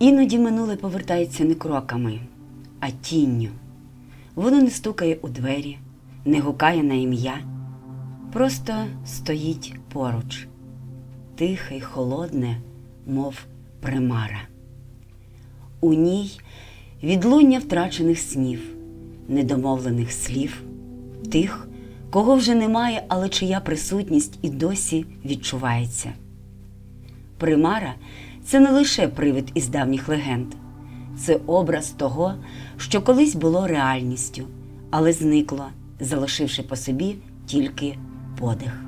Іноді минуле повертається не кроками, а тінню. Воно не стукає у двері, не гукає на ім'я, просто стоїть поруч, тихе й холодне, мов примара. У ній відлуння втрачених снів, недомовлених слів, тих, кого вже немає, але чия присутність і досі відчувається. Примара це не лише привид із давніх легенд, це образ того, що колись було реальністю, але зникло, залишивши по собі тільки подих.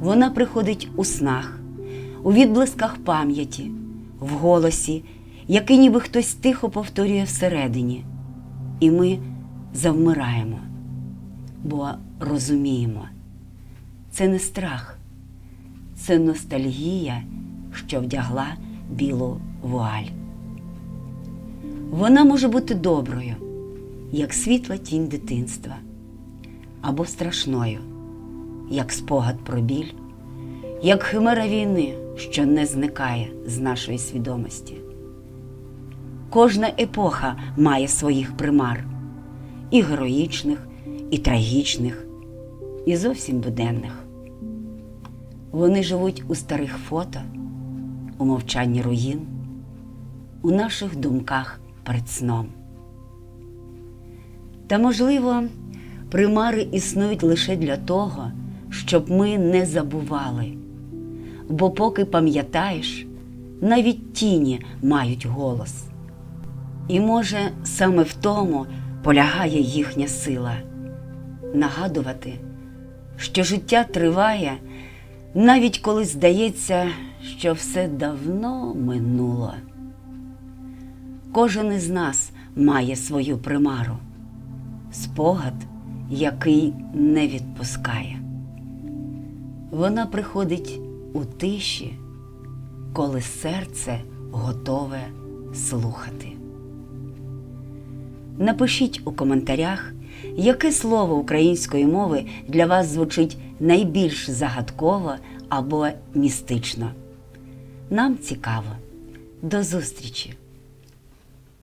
Вона приходить у снах, у відблисках пам'яті, в голосі, який ніби хтось тихо повторює всередині, і ми завмираємо, бо розуміємо, це не страх, це ностальгія, що вдягла білу вуаль. Вона може бути доброю, як світла тінь дитинства, або страшною, як спогад про біль, як химера війни, що не зникає з нашої свідомості. Кожна епоха має своїх примар і героїчних, і трагічних, і зовсім буденних. Вони живуть у старих фото, у мовчанні руїн, у наших думках перед сном. Та, можливо, примари існують лише для того, щоб ми не забували. Бо поки пам'ятаєш, навіть тіні мають голос. І може саме в тому полягає їхня сила нагадувати, що життя триває, навіть коли здається, що все давно минуло. Кожен із нас має свою примару, спогад, який не відпускає. Вона приходить у тиші, коли серце готове слухати. Напишіть у коментарях, яке слово української мови для вас звучить найбільш загадково або містично. Нам цікаво. До зустрічі!